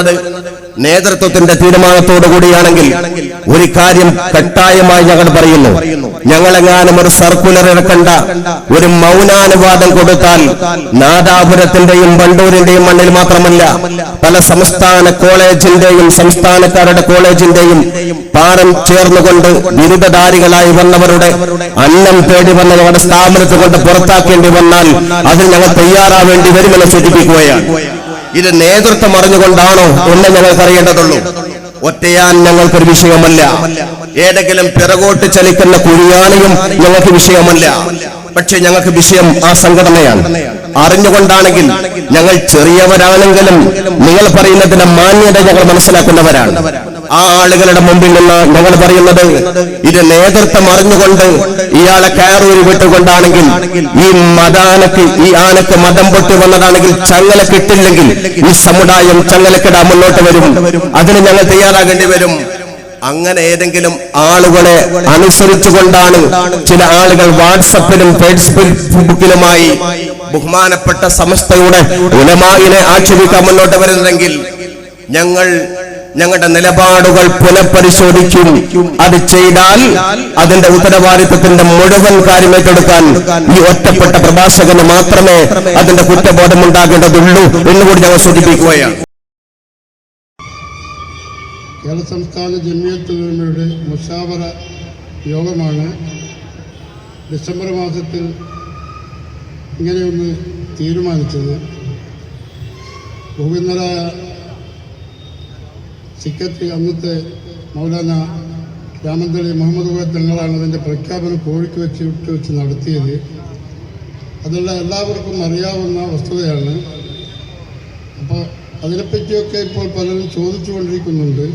വരുന്നത് നേതൃത്വത്തിന്റെ തീരുമാനത്തോടു കൂടിയാണെങ്കിൽ ഒരു കാര്യം കട്ടായമായി ഞങ്ങൾ പറയുന്നു. ഞങ്ങളെങ്ങാനും ഒരു സർക്കുലർ ഇറക്കണ്ട ഒരു മൗനാനുവാദം കൊടുത്താൽ നാദാപുരത്തിന്റെയും വണ്ടൂരിന്റെയും മണ്ണിൽ മാത്രമല്ല പല സംസ്ഥാന കോളേജിന്റെയും സംസ്ഥാനക്കാരുടെ കോളേജിന്റെയും പാരം ചേർന്നുകൊണ്ട് ബിരുദധാരികളായി വന്നവരുടെ അന്നം തേടി വന്ന ഞങ്ങളുടെ സ്ഥാപനത്തിൽ കൊണ്ട് പുറത്താക്കേണ്ടി വന്നാൽ അതിന് ഞങ്ങൾ തയ്യാറാവേണ്ടി വരുമെന്ന് സൂചിപ്പിക്കുകയാണ് ഇത് നേതൃത്വം അറിഞ്ഞുകൊണ്ടാണോ? എന്ന് ഞങ്ങൾക്ക് അറിയേണ്ടതുള്ളൂ. ഒറ്റയാൻ ഞങ്ങൾക്കൊരു വിഷയമല്ല. ഏതെങ്കിലും പിറകോട്ട് ചലിക്കുന്ന കുഴിയാണിയും ഞങ്ങൾക്ക് വിഷയമല്ല. പക്ഷെ ഞങ്ങൾക്ക് വിഷയം ആ സംഘടനയാണ്. അറിഞ്ഞുകൊണ്ടാണെങ്കിൽ ഞങ്ങൾ ചെറിയവരാണെങ്കിലും നിങ്ങൾ പറയുന്നതിന്റെ മാന്യത ഞങ്ങൾ മനസ്സിലാക്കുന്നവരാണ്. ആ ആളുകളുടെ മുമ്പിൽ നിന്ന് ഞങ്ങൾ പറയുന്നത് ഇത് നേതൃത്വം അറിഞ്ഞുകൊണ്ട് ഇയാളെ കയറൂരി വിട്ടുകൊണ്ടാണെങ്കിൽ ഈ മതാനക്ക് ഈ ആനക്ക് മതം പൊട്ടി വന്നതാണെങ്കിൽ ചങ്ങല കിട്ടില്ലെങ്കിൽ ഈ സമുദായം ചങ്ങലക്കിടാൻ മുന്നോട്ട് വരും. അതിന് ഞങ്ങൾ തയ്യാറാകേണ്ടി വരും. അങ്ങനെ ഏതെങ്കിലും ആളുകളെ അനുസരിച്ചുകൊണ്ടാണ് ചില ആളുകൾ വാട്സപ്പിലും ഫേസ്ബുക്കിലുമായി ബഹുമാനപ്പെട്ട സമസ്തയുടെ ഉലമായിനെ ആക്ഷേപിക്കാൻ മുന്നോട്ട് വരുന്നതെങ്കിൽ ഞങ്ങൾ ഞങ്ങളുടെ നിലപാടുകൾ പുനഃപരിശോധിക്കും. അത് ചെയ്താൽ അതിന്റെ ഉത്തരവാദിത്വത്തിന്റെ മുഴുവൻ കാര്യം ഏറ്റെടുക്കാൻ ഈ ഒറ്റപ്പെട്ട പ്രഭാഷകന് മാത്രമേ അതിന്റെ കുറ്റബോധം ഉണ്ടാകേണ്ടതുള്ളൂ എന്നുകൂടി ഞങ്ങൾ സൂചിപ്പിക്കുകയാണ്. കേരള സംസ്ഥാന ജമിയത്തുലമയുടെ മുഷാവറ യോഗമാണ് ഡിസംബർ മാസത്തിൽ ഇങ്ങനെയൊന്ന് തീരുമാനിച്ചത്. ബഹുവിന്നരായ സെക്രട്ടറി അന്നത്തെ മൗലാന രാമന്തളി മുഹമ്മദ് കോയ തങ്ങളാണ് അതിന്റെ പ്രഖ്യാപനം കോഴിക്ക് വെച്ച് വിട്ട് വെച്ച് നടത്തിയത്. അതുള്ള എല്ലാവർക്കും അറിയാവുന്ന വസ്തുതയാണ്. അപ്പോൾ അതിനെപ്പറ്റിയൊക്കെ ഇപ്പോൾ പലരും ചോദിച്ചു കൊണ്ടിരിക്കുന്നുണ്ട്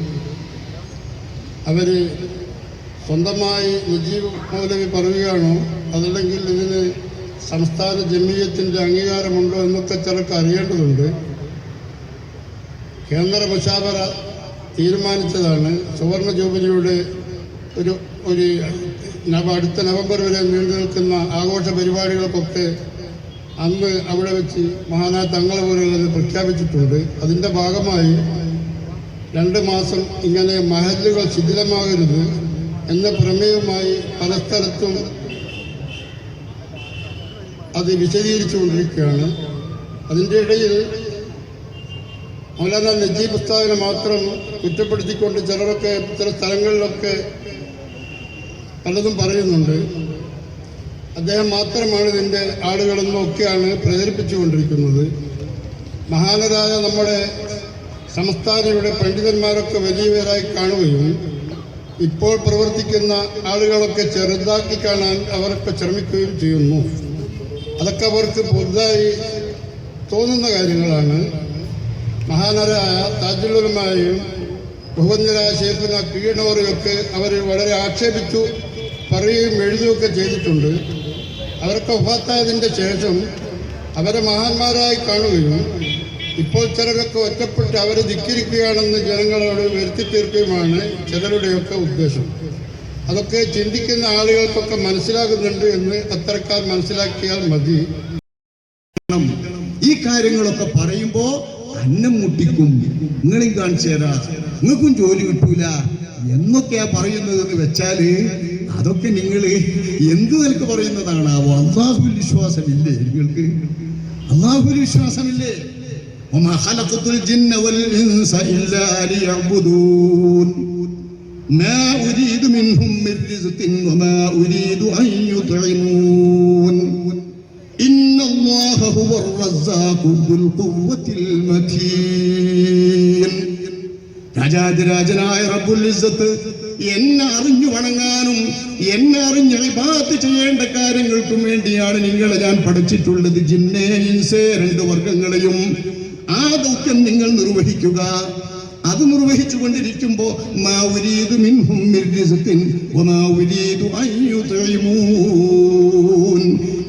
അവർ സ്വന്തമായി നജീബ് മൗലവി പറയുകയാണോ? അതല്ലെങ്കിൽ ഇതിന് സംസ്ഥാന ജമീയത്തിന്റെ അംഗീകാരമുണ്ടോ എന്നൊക്കെ ചിലർക്ക് അറിയേണ്ടതുണ്ട്. കേന്ദ്ര മുഷാവറ തീരുമാനിച്ചതാണ്. സുവർണ ജൂബിലിയുടെ ഒരു ഒരു അടുത്ത നവംബർ വരെ നീണ്ടു നിൽക്കുന്ന ആഘോഷ പരിപാടികൾക്കൊക്കെ അന്ന് അവിടെ വെച്ച് മഹാനായ തങ്ങളെ പോലുള്ളത് പ്രഖ്യാപിച്ചിട്ടുണ്ട്. അതിന്റെ ഭാഗമായി രണ്ട് മാസം ഇങ്ങനെ മഹലുകൾ ശിഥിലമാകരുത് എന്ന പ്രമേയവുമായി പല സ്ഥലത്തും അത് വിശദീകരിച്ചുകൊണ്ടിരിക്കുകയാണ്. അതിന്റെ ഇടയിൽ മൗലാന നജീബ് ഉസ്താദിനെ മാത്രം കുറ്റപ്പെടുത്തിക്കൊണ്ട് ചിലരൊക്കെ ചില സ്ഥലങ്ങളിലൊക്കെ പലതും പറയുന്നുണ്ട്. അദ്ദേഹം മാത്രമാണ് ഇതിന്റെ ആളുകളെന്നൊക്കെയാണ് പ്രചരിപ്പിച്ചുകൊണ്ടിരിക്കുന്നത്. മഹാനരായ നമ്മുടെ സംസ്ഥാനയുടെ പണ്ഡിതന്മാരൊക്കെ വലിയവരായി കാണുകയും ഇപ്പോൾ പ്രവർത്തിക്കുന്ന ആളുകളൊക്കെ ചെറുതാക്കി കാണാൻ അവരൊക്കെ ശ്രമിക്കുകയും ചെയ്യുന്നു. അതൊക്കെ അവർക്ക് പുതുതായി തോന്നുന്ന കാര്യങ്ങളാണ്. മഹാനരായ താജുലുമായും ബഹുവന്യരായ ഷേഖുന കീഴനോറിയൊക്കെ അവർ വളരെ ആക്ഷേപിച്ചു പറയുകയും എഴുതുകയൊക്കെ ചെയ്തിട്ടുണ്ട്. അവരൊക്കെ ഒഫാത്തായതിന്റെ ശേഷം അവരെ മഹാന്മാരായി കാണുകയും ഇപ്പോൾ ചിലരൊക്കെ ഒറ്റപ്പെട്ട് അവരെ ധിക്കരിക്കുകയാണെന്ന് ജനങ്ങളോട് വരുത്തി തീർക്കുകയുമാണ് ചിലരുടെയൊക്കെ ഉദ്ദേശം. അതൊക്കെ ചിന്തിക്കുന്ന ആളുകൾക്കൊക്കെ മനസ്സിലാകുന്നുണ്ട് എന്ന് അത്തരക്കാർ മനസ്സിലാക്കിയാൽ മതി. ഈ കാര്യങ്ങളൊക്കെ പറയുമ്പോ അന്നം മുട്ടിക്കും. നിങ്ങളെയും കാണിച്ചു തരാ. നിങ്ങൾക്കും ജോലി കിട്ടൂല. എന്നൊക്കെയാ പറയുന്നത് എന്ന് വെച്ചാൽ അതൊക്കെ നിങ്ങൾ എന്ത് നിലയ്ക്ക് പറയുന്നതാണ് അള്ളാഹുൽ വിശ്വാസമില്ലേ? നിങ്ങൾക്ക് അള്ളാഹുൽ വിശ്വാസമില്ലേ? ما أريد منهم من رزق وما أريد أن يطعمون إن الله هو الرزاق ذو القوة المتين രാജാതിരാജനായ റബ്ബുൽ ഇസ്സത്ത് എന്നെ അറിഞ്ഞു വണങ്ങാനും എന്നെ അറിഞ്ഞ് ഇബാദത്ത് ചെയ്യേണ്ട കാര്യങ്ങൾക്കും വേണ്ടിയാണ് നിങ്ങളെ ഞാൻ പഠിച്ചിട്ടുള്ളത് ജിന്നേ ഇൻസേ രണ്ട് വർഗങ്ങളെയും ആ ദൗത്യം നിങ്ങൾ നിർവഹിക്കുക. അത് നിർവഹിച്ചു കൊണ്ടിരിക്കുമ്പോ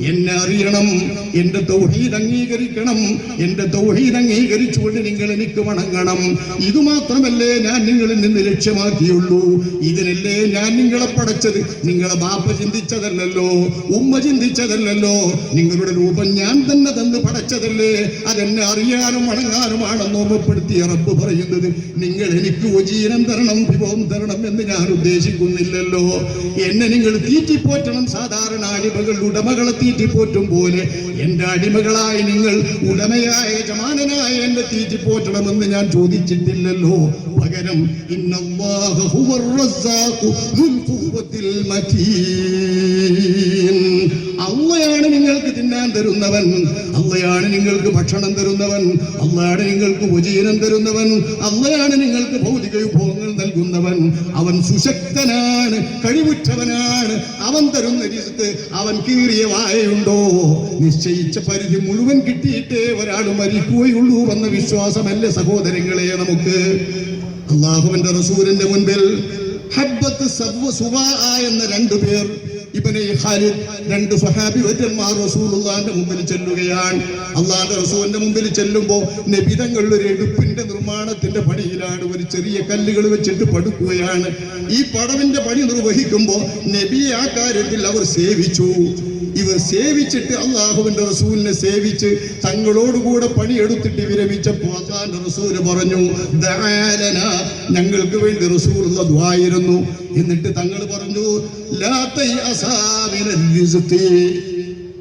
എന്നെ അറിയണം. എന്റെ തൗഹീദ് അംഗീകരിക്കണം. എന്റെ തൗഹീദ് അംഗീകരിച്ചുകൊണ്ട് നിങ്ങൾ എനിക്ക് വണങ്ങണം. ഇത് മാത്രമല്ലേ ഞാൻ നിങ്ങളിൽ നിന്ന് ലക്ഷ്യമാക്കിയുള്ളൂ. ഇതിനല്ലേ ഞാൻ നിങ്ങളെ പടച്ചത്? നിങ്ങളെ ബാപ്പ ചിന്തിച്ചതല്ലല്ലോ ഉമ്മ ചിന്തിച്ചതല്ലല്ലോ നിങ്ങളുടെ രൂപം ഞാൻ തന്നെ തന്ന് പടച്ചതല്ലേ? അതെന്നെ അറിയാനും വണങ്ങാനുമാണെന്ന് ഓർമ്മപ്പെടുത്തിയ റബ്ബ് പറയുന്നത് നിങ്ങൾ എനിക്ക് ഉജീനം തരണം വിഭവം തരണം എന്ന് ഞാൻ ഉദ്ദേശിക്കുന്നില്ലല്ലോ. എന്നെ നിങ്ങൾ തീറ്റിപ്പോറ്റണം സാധാരണ അടിമകൾ ഉടമകളെ തീറ്റിപ്പോറ്റും പോലെ. എന്റെ അടിമകളായി നിങ്ങൾ ഉടമയായ യജമാനനായ എന്നെ തീറ്റിപ്പോറ്റണമെന്ന് ഞാൻ ചോദിച്ചിട്ടില്ലല്ലോ. പകരം ഇന്നല്ലാഹു ഹുവർ റസ്സാഖു മതീൻ അള്ളയാണ് നിങ്ങൾക്ക് തിന്നാൻ തരുന്നവൻ. അള്ളയാണ് നിങ്ങൾക്ക് ഭക്ഷണം തരുന്നവൻ. അള്ളയാണ് നിങ്ങൾക്ക് ഉപജീവനം തരുന്നവൻ. അള്ളയാണ് നിങ്ങൾക്ക് ഭൗതിക വിഭവങ്ങൾ നൽകുന്നവൻ. അവൻ സുശക്തനാണ് കഴിവുറ്റവനാണ്. അവൻ തരുന്ന രീതി അവൻ കീറിയ വായയുണ്ടോ? നിശ്ചയിച്ച പരിധി മുഴുവൻ കിട്ടിയിട്ടേ ഒരാൾ മരിക്കുകയുള്ളൂ എന്ന വിശ്വാസമല്ലേ സഹോദരങ്ങളെ നമുക്ക്? അള്ളാഹുവിന്റെ റസൂലിന്റെ മുൻപിൽ ഹബ്ബത്ത് സബ്വ സുവാ എന്ന രണ്ടു പേർ ഇബനെ ഖാലിദ് രണ്ട് സ്വഹാബി വര്യന്മാർ റസൂലുള്ളാന്റെ മുമ്പിൽ ചെല്ലുകയാണ്. അള്ളാന്റെ റസൂലിന്റെ മുമ്പിൽ ചെല്ലുമ്പോൾ നബിതങ്ങൾ ഒരു എടുപ്പിന്റെ നിർമ്മാണത്തിന്റെ പണിയിലാണ് ഒരു ചെറിയ കല്ലുകൾ വെച്ചിട്ട് പടുക്കുകയാണ്. ഈ പടവിന്റെ പണി നിർവഹിക്കുമ്പോൾ നബിയെ ആ കാര്യത്തിൽ അവർ സേവിച്ചു. ഇവർ സേവിച്ചിട്ട് അള്ളാഹുവിന്റെ റസൂലിനെ സേവിച്ച് തങ്ങളോടുകൂടെ പണിയെടുത്തിട്ട് വിരമിച്ചപ്പോ അള്ളാന്റെ റസൂൽ പറഞ്ഞു ഞങ്ങൾക്ക് വേണ്ടി റസൂൽ ദ്വായിരുന്നു എന്നിട്ട് തങ്ങൾ പറഞ്ഞു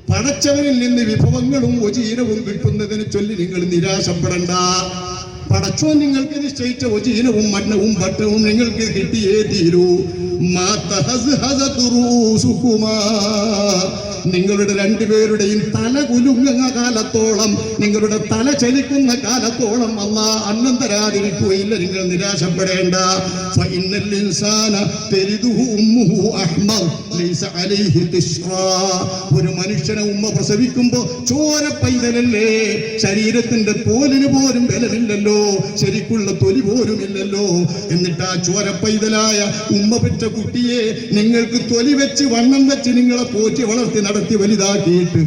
പടച്ചവനിൽ നിന്ന് വിഭവങ്ങളും ഉചീനവും കിട്ടുന്നതിനെ ചൊല്ലി നിങ്ങൾ നിരാശപ്പെടണ്ട. പടച്ചോൻ നിങ്ങൾക്ക് നിശ്ചയിച്ച ഉചീനവും മണ്ണവും ഭട്ടവും നിങ്ങൾക്ക് കിട്ടിയേ തീരൂ. മാ. നിങ്ങളുടെ രണ്ടുപേരുടെയും തല കുലുങ്ങുന്ന കാലത്തോളം നിങ്ങളുടെ തല ചലിക്കുന്ന കാലത്തോളം അല്ല അന്നം തരാതിരിക്കുകയില്ല നിങ്ങൾ നിരാശപ്പെടേണ്ട. ഒരു മനുഷ്യനെ ഉമ്മ പ്രസവിക്കുമ്പോ ചോര പൈതലല്ലേ? ശരീരത്തിന്റെ തോലിന് പോലും ബലമില്ലല്ലോ ശരിക്കുള്ള തൊലി പോലും ഇല്ലല്ലോ എന്നിട്ട് ആ ചോര പൈതലായ ഉമ്മ പെറ്റ കുട്ടിയെ നിങ്ങൾക്ക് തൊലി വെച്ച് വണ്ണം വെച്ച് നിങ്ങളെ പോറ്റി വളർത്തി നടത്തി വലുതാക്കിയിട്ട്.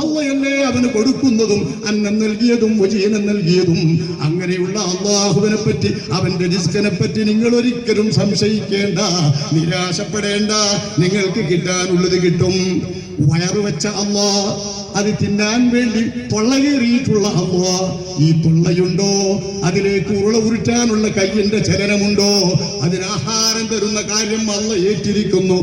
അള്ളയല്ലേ അവന് കൊടുക്കുന്നതും അന്നം നൽകിയതും വജീനം നൽകിയതും. അങ്ങനെയുള്ള അള്ളാഹുവിനെ പറ്റി അവന്റെ റിസ്കിനെ പറ്റി നിങ്ങൾ ഒരിക്കലും സംശയിക്കേണ്ട നിരാശപ്പെടേണ്ട. നിങ്ങൾക്ക് കിട്ടാനുള്ളത് കിട്ടും. വയറു വെച്ച അള്ളാ അത് തിന്നാൻ വേണ്ടി പൊള്ളകേറിയിട്ടുള്ള അമ്മ ഈ പൊള്ളയുണ്ടോ? അതിലേക്ക് ഉരുള ഉരുട്ടാനുള്ള കയ്യിന്റെ ചലനമുണ്ടോ? അതിന് ആഹാരം തരുന്ന കാര്യം അല്ല ഏറ്റിരിക്കുന്നു.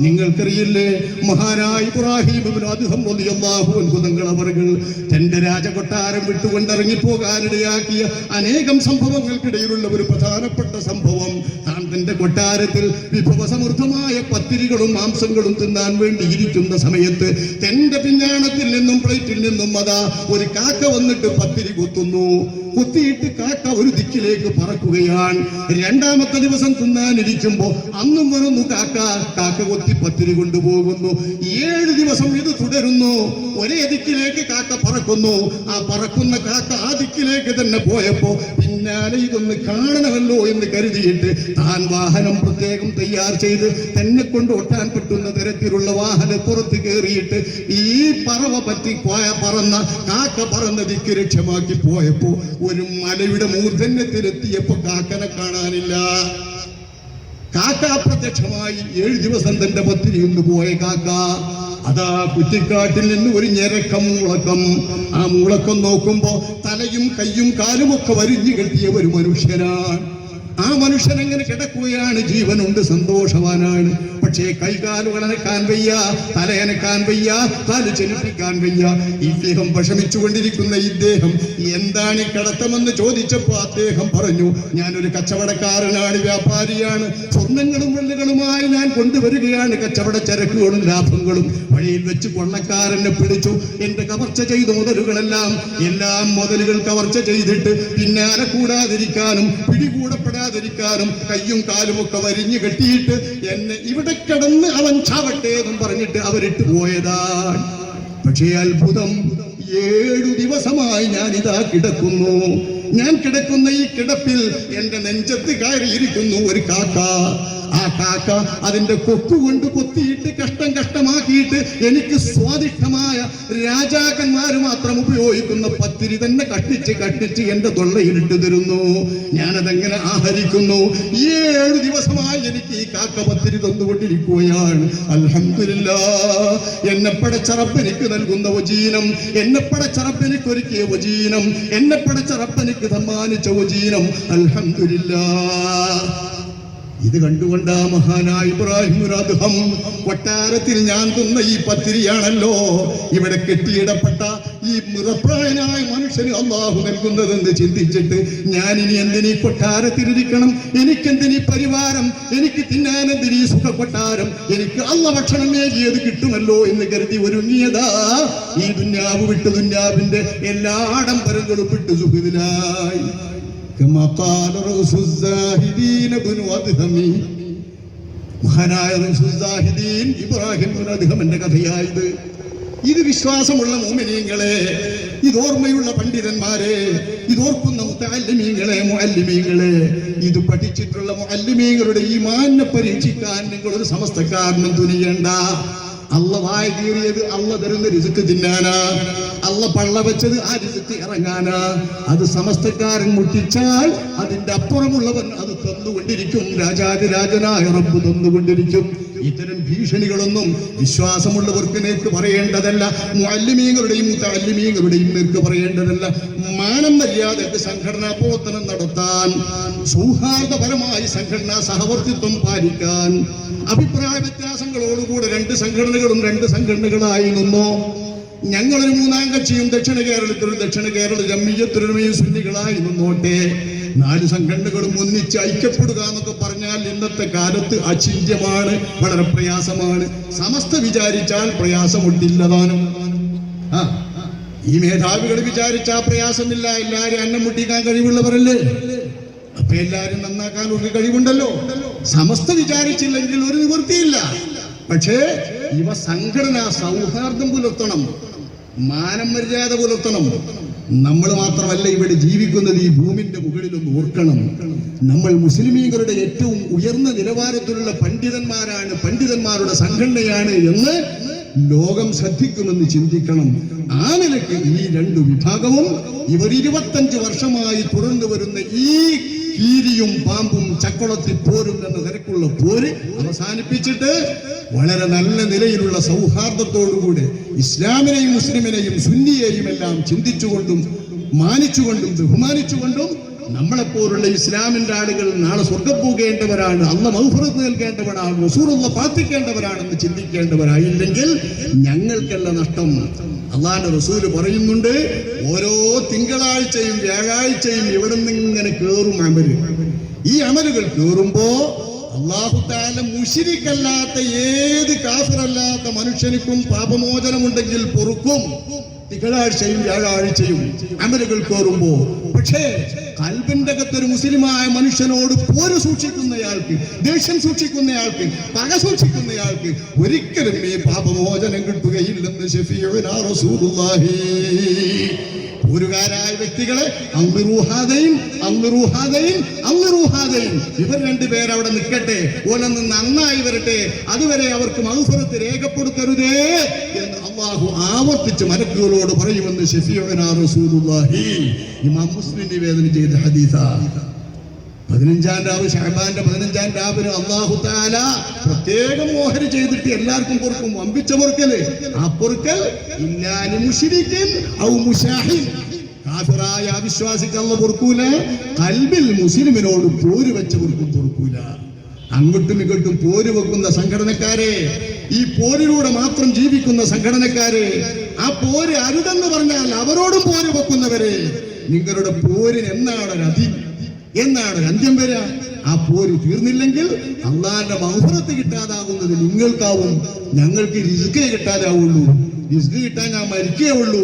നിങ്ങൾക്കറിയില്ലേ മഹാനായ ഇബ്രാഹിം അൻഹു തന്റെ രാജകൊട്ടാരം വിട്ടുകൊണ്ട് ഇറങ്ങിപ്പോകാനിടയാക്കിയ അനേകം സംഭവങ്ങൾക്കിടയിലുള്ള ഒരു പ്രധാനപ്പെട്ട സംഭവം തന്റെ കൊട്ടാരത്തിൽ വിഭവസമൃദ്ധമായ പത്തിരികളും മാംസങ്ങളും തിന്നാൻ വേണ്ടി ഇരിക്കുന്ന സമയത്ത് തന്റെ പിഞ്ഞാണത്തിൽ നിന്നും പ്ലേറ്റിൽ നിന്നും അതാ ഒരു കാക്ക വന്നിട്ട് പത്തിരി കുത്തുന്നു. കുത്തിയിട്ട് കാക്ക ഒരു ദിക്കിലേക്ക് പറക്കുകയാണ്. രണ്ടാമത്തെ ദിവസം തിന്നാനിരിക്കുമ്പോ അന്നും വരുന്നു കാക്ക. കാക്ക കൊത്തി പത്തിരി കൊണ്ടുപോകുന്നു. ഏഴ് ദിവസം ഇത് തുടരുന്നു. ഒരേ ദിക്കിലേക്ക് കാക്ക പറക്കുന്നു. ആ പറക്കുന്ന കാക്ക ആ ദിക്കിലേക്ക് തന്നെ പോയപ്പോ പിന്നാലെ ഇതൊന്ന് കാണണമല്ലോ എന്ന് കരുതിയിട്ട് താൻ വാഹനം പ്രത്യേകം തയ്യാർ ചെയ്ത് തന്നെ കൊണ്ട് ഒട്ടാൻ പറ്റുന്ന തരത്തിലുള്ള വാഹനം പുറത്ത് കയറിയിട്ട് ഈ പറവ പറ്റി പോയ പറന്ന കാക്ക പറന്ന ദിക്ക് ലക്ഷ്യമാക്കി പോയപ്പോ ഒരു മലയുടെ മൂർധന്യത്തിലെത്തിയപ്പോ കാക്കനെ കാണാനില്ല. കാക്ക അപ്രത്യക്ഷമായി ഏഴ് ദിവസം തന്റെ പത്തിരി ഒന്ന് പോയ കാക്ക. അതാ കുറ്റിക്കാട്ടിൽ നിന്ന് ഒരു ഞെരക്കം മുളക്കം. ആ മുളക്കം നോക്കുമ്പോ തലയും കയ്യും കാലും ഒക്കെ വരിഞ്ഞു കെട്ടിയ ഒരു മനുഷ്യനാണ്. ആ മനുഷ്യൻ എങ്ങനെ കിടക്കുകയാണ്? ജീവനുണ്ട് സന്തോഷവാനാണ്. പക്ഷേ കൈകാലുകൾ അനക്കാൻ വയ്യ തലയനക്കാൻ വയ്യ കാൽ ചലിപ്പിക്കാൻ വയ്യ. ഇദ്ദേഹം വിഷമിച്ചുകൊണ്ടിരിക്കുന്ന ഇദ്ദേഹം എന്താണ് ഈ കടത്തമെന്ന് ചോദിച്ചപ്പോ അദ്ദേഹം പറഞ്ഞു ഞാനൊരു കച്ചവടക്കാരനാണ് വ്യാപാരിയാണ്. സ്വർണങ്ങളും വെള്ളുകളുമായി ഞാൻ കൊണ്ടുവരികയാണ്. കച്ചവട ചരക്കുകളും ലാഭങ്ങളും വഴിയിൽ വെച്ച് കൊള്ളക്കാരനെ പിടിച്ചു. എന്റെ കവർച്ച ചെയ്ത മുതലുകളെല്ലാം എല്ലാം മുതലുകൾ കവർച്ച ചെയ്തിട്ട് പിന്നാലെ കൂടാതിരിക്കാനും പിടികൂടപ്പെടാതിരിക്കാനും കയ്യും കാലും ഒക്കെ വരിഞ്ഞു കെട്ടിയിട്ട് എന്നെ ഇവിടെ കിടന്ന് അവൻ ചാവട്ടെ എന്നും പറഞ്ഞിട്ട് അവരിട്ട് പോയതാണ്. പക്ഷേ അത്ഭുതം ഏഴു ദിവസമായി ഞാൻ ഇതാ കിടക്കുന്നു. ഞാൻ കിടക്കുന്ന ഈ കിടപ്പിൽ എന്റെ നെഞ്ചത്ത് കയറിയിരിക്കുന്നു ഒരു കാക്ക. ആ കാക്ക അതിന്റെ കൊക്കുകൊണ്ട് കൊത്തിയിട്ട് കഷ്ടം കഷ്ടമാക്കിയിട്ട് എനിക്ക് സ്വാദിഷ്ടമായ രാജാക്കന്മാർ മാത്രം ഉപയോഗിക്കുന്ന പത്തിരി തന്നെ കട്ടിച്ച് കട്ടിച്ച് എന്റെ തൊള്ളയിലിട്ട് തരുന്നു. ഞാനതെങ്ങനെ ആഹരിക്കുന്നു? ഏഴു ദിവസമായി എനിക്ക് ഈ കാക്ക പത്തിരി തന്നുകൊണ്ടിരിക്കുകയാണ്. അലഹമില്ല എന്നെ പടച്ചറപ്പനിക്ക് നൽകുന്ന വജീനം എന്നെ പടച്ചറപ്പനിക്ക് ഒരുക്കിയ വജീനം എന്നെ പടച്ചറപ്പനിക്ക് സമ്മാനിച്ച ഉചീനം അൽഹമില്ല ഇത് കണ്ടുകൊണ്ട് ആ മഹാനായ ഇബ്രാഹിം അദ്ദേഹം കൊട്ടാരത്തിൽ ഞാൻ തിന്ന ഈ പത്തിരിയാണല്ലോ. ഇവിടെ കെട്ടിയിടപ്പെട്ട ഈ മൃതപ്രായനായ മനുഷ്യന് അള്ളാഹു നൽകുന്നതെന്ന് ചിന്തിച്ചിട്ട് ഞാൻ ഇനി എന്തിനീ കൊട്ടാരത്തിലിരിക്കണം എനിക്കെന്തിനീ പരിവാരം? എനിക്ക് തിന്നാൻ എന്തിനീ സുഖക്കൊട്ടാരം? എനിക്ക് അള്ള ഭക്ഷണം നേടിയത് കിട്ടുമല്ലോ എന്ന് കരുതി ഒരുങ്ങിയതാ ഈ ദുന്യാവ് വിട്ട് ദുന്യാവിന്റെ എല്ലാ ആഡംബരങ്ങളും വിട്ട് സുഖിതനായി മഹാനായ ഇബ്രാഹിം അദ്ദേഹം എന്റെ കഥയായത്. ഇത് വിശ്വാസമുള്ള മോമിനീങ്ങളെ ഇത് ഓർമ്മയുള്ള പണ്ഡിതന്മാരെ ഇത് ഓർക്കുന്ന മുത്തല്ലിമീങ്ങളെ മുഅല്ലിമീങ്ങളെ. ഇത് പഠിച്ചിട്ടുള്ള മുഅല്ലിമീങ്ങളുടെ ഈ മാന്യ പരീക്ഷിക്കാൻ നിങ്ങളൊരു സമസ്തക്കാരനും തുനിയണ്ട. അല്ല വായ കീറിയത് അല്ല തരുന്ന രിസുക്ക് തിന്നാനാ. അല്ല പള്ള വെച്ചത് ആ രിസുക്ക് ഇറങ്ങാനാ. അത് സമസ്തക്കാരൻ മുട്ടിച്ചാൽ അതിന്റെ അപ്പുറമുള്ളവൻ അത് തന്നുകൊണ്ടിരിക്കും. രാജാതിരാജനായ റബ്ബ് തന്നുകൊണ്ടിരിക്കും. ഇത്തരം ഭീഷണികളൊന്നും വിശ്വാസമുള്ളവർക്ക് നേർക്ക് പറയേണ്ടതല്ല. മുല്യമീങ്ങളുടെയും മുത്തല്ലിമീങ്ങളുടെയും നേർക്ക് പറയേണ്ടതല്ല. മാനം മര്യാദയ്ക്ക് സംഘടനാ പ്രവർത്തനം നടത്താൻ സൗഹാർദ്ദപരമായി സംഘടനാ സഹവർത്തിത്വം പാലിക്കാൻ അഭിപ്രായ വ്യത്യാസങ്ങളോടുകൂടെ രണ്ട് സംഘടനകളും രണ്ട് സംഘടനകളായി നിന്നോ ഞങ്ങളൊരു മൂന്നാം കക്ഷിയും ദക്ഷിണ കേരളത്തിലും ദക്ഷിണ കേരള ജമ്മിയത്തിലുമയും സുന്നികളായി നിന്നോട്ടെ. നാല് സംഘടനകളും ഒന്നിച്ച് ഐക്യപ്പെടുക എന്നൊക്കെ പറഞ്ഞാൽ ഇന്നത്തെ കാലത്ത് അചിന്യമാണ് വളരെ പ്രയാസമാണ്. സമസ്ത വിചാരിച്ചാൽ പ്രയാസമുട്ടില്ലതാനും. ആ ഈ മേധാവികൾ വിചാരിച്ചാ പ്രയാസമില്ല എല്ലാരും അന്നം മുട്ടിക്കാൻ കഴിവുള്ളവരല്ലേ? അപ്പൊ എല്ലാരും നന്നാക്കാൻ ഒരു കഴിവുണ്ടല്ലോ. സമസ്ത വിചാരിച്ചില്ലെങ്കിൽ ഒരു നിവൃത്തിയില്ല. പക്ഷേ ഇവ സംഘടന സൗഹാർദ്ദം പുലർത്തണം മാനം മര്യാദ പുലർത്തണം നമ്മൾ മാത്രമല്ല ഇവിടെ ജീവിക്കുന്നത് ഈ ഭൂമിന്റെ മുകളിലൊന്ന് ഓർക്കണം. നമ്മൾ മുസ്ലിമീങ്ങളുടെ ഏറ്റവും ഉയർന്ന നിലവാരത്തിലുള്ള പണ്ഡിതന്മാരാണ് പണ്ഡിതന്മാരുടെ സംഘടനയാണ് എന്ന് ലോകം ശ്രദ്ധിക്കുമെന്ന് ചിന്തിക്കണം. ആ നിലയ്ക്ക് ഈ രണ്ടു വിഭാഗവും ഇവർ ഇരുപത്തഞ്ച് വർഷമായി തുടർന്നു വരുന്ന ഈ കീരിയും പാമ്പും ചക്കുളത്തിൽ പോരും എന്ന നിരക്കുള്ള പോര് അവസാനിപ്പിച്ചിട്ട് വളരെ നല്ല നിലയിലുള്ള സൗഹാർദ്ദത്തോടുകൂടി ഇസ്ലാമിനെയും മുസ്ലിമിനെയും സുന്നിയെയും എല്ലാം ചിന്തിച്ചുകൊണ്ടും മാനിച്ചുകൊണ്ടും ബഹുമാനിച്ചുകൊണ്ടും നമ്മളെപ്പോലുള്ള ഇസ്ലാമിന്റെ ആളുകൾ നാളെ സ്വർഗം പോകേണ്ടവരാണ് അന്ന് മൗഫറത്ത് നൽകേണ്ടവരാണ് റസൂറുള്ള പ്രാർത്ഥിക്കേണ്ടവരാണെന്ന് ചിന്തിക്കേണ്ടവരായില്ലെങ്കിൽ ഞങ്ങൾക്കല്ല നഷ്ടം. അള്ളാന്റെ റസൂൽ പറയുന്നുണ്ട് ഓരോ തിങ്കളാഴ്ചയും വ്യാഴാഴ്ചയും ഇവിടെ നിന്ന് ഇങ്ങനെ കേറും അമൽ. ഈ അമലുകൾ കേറുമ്പോ അള്ളാഹു താല മുഷിരിക്കല്ലാത്ത ഏത് കാഫിറല്ലാത്ത മനുഷ്യനിക്കും പാപമോചനമുണ്ടെങ്കിൽ പൊറുക്കും. തിങ്കളാഴ്ചയും വ്യാഴാഴ്ചയും അമലുകൾ കേറുമ്പോ. പക്ഷേ കൽബിന്റെ അകത്തൊരു മുസ്ലിമായ മനുഷ്യനോട് പോര് സൂക്ഷിക്കുന്നയാൾക്ക് ദേഷ്യം സൂക്ഷിക്കുന്നയാൾക്ക് പക സൂക്ഷിക്കുന്നയാൾക്ക് ഒരിക്കലും ഈ പാപമോചനം കിട്ടുകയില്ലെന്ന് ഷഫീഉനാ റസൂലുള്ളാഹി. പൂരുകാരായ വ്യക്തികളെ അങ്ങിറൂഹാദയും അങ്ങിറൂഹാദയും അങ്ങിറൂഹാദയും ഇവർ രണ്ടുപേർ അവിടെ നിൽക്കട്ടെ. ഓലന്ന് നന്നായി വരട്ടെ. അതുവരെ അവർക്ക് മത്സരത്തിൽ രേഖപ്പെടുത്തരുതേ എന്ന് അള്ളാഹു ആവർത്തിച്ച് മലക്കുകളോട് പറയുമെന്ന് റസൂലുള്ളാഹി. ഇമാം മുസ്ലിം നിവേദനം ചെയ്ത ഹദീസ. പതിനഞ്ചാം രാവ് ഷഹബാന്റെ പതിനഞ്ചാം രാവിന് അള്ളാഹു താല പ്രത്യേകം മോഹരി ചെയ്തിട്ട് എല്ലാവർക്കും പൊറുക്കും. വമ്പിച്ച പൊറുക്കൽ. ആ പൊറുക്കൽ ഇല്ലാനി ഔ കാഫിറായ അവിശ്വാസിക്ക് അള്ള പൊറുക്കൂല? കൽബിൽ മുസ്ലിമിനോട് പോര് വെച്ച് പൊറുക്കും പൊറുക്കൂല. അങ്ങോട്ടും ഇങ്ങോട്ടും പോര് വെക്കുന്ന സംഘടനക്കാരെ ഈ പോരിലൂടെ മാത്രം ജീവിക്കുന്ന സംഘടനക്കാരെ ആ പോര് അരുതെന്ന് പറഞ്ഞാൽ അവരോടും പോര് വെക്കുന്നവരെ നിങ്ങളുടെ പോരിന് എന്നാണ് അതി എന്നാണ് അന്ത്യം വരിക ആ പോര് തീർന്നില്ലെങ്കിൽ അള്ളാന്റെ മൗഹറത്ത് കിട്ടാതാകുന്നത് നിങ്ങൾക്കാവും ഞങ്ങൾക്ക് രുചിക്കേ കിട്ടാതാവുള്ളൂ. റിസ്ക് കിട്ടാൻ ഞാൻ മരിക്കേ ഉള്ളൂ.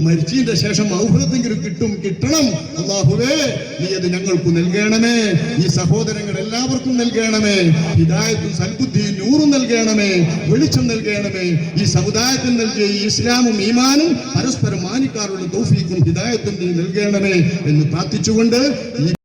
മരിച്ചതിന്റെ ശേഷം ഔഹദത്തെങ്കിലും കിട്ടും കിട്ടണം. അള്ളാഹുവേ നീ അത് ഞങ്ങൾക്ക് നൽകണമേ. ഈ സഹോദരങ്ങൾ എല്ലാവർക്കും നൽകണമേ. ഹിദായത്തും സൽബുദ്ധി നൂറും നൽകണമേ. വെളിച്ചം നൽകണമേ. ഈ സമുദായത്തിൽ നൽകിയ ഈ ഇസ്ലാമും ഈമാനും പരസ്പരം മാനിക്കാറുള്ള തൗഫീഖും ഹിദായത്തും നൽകണമേ എന്ന് പ്രാർത്ഥിച്ചുകൊണ്ട്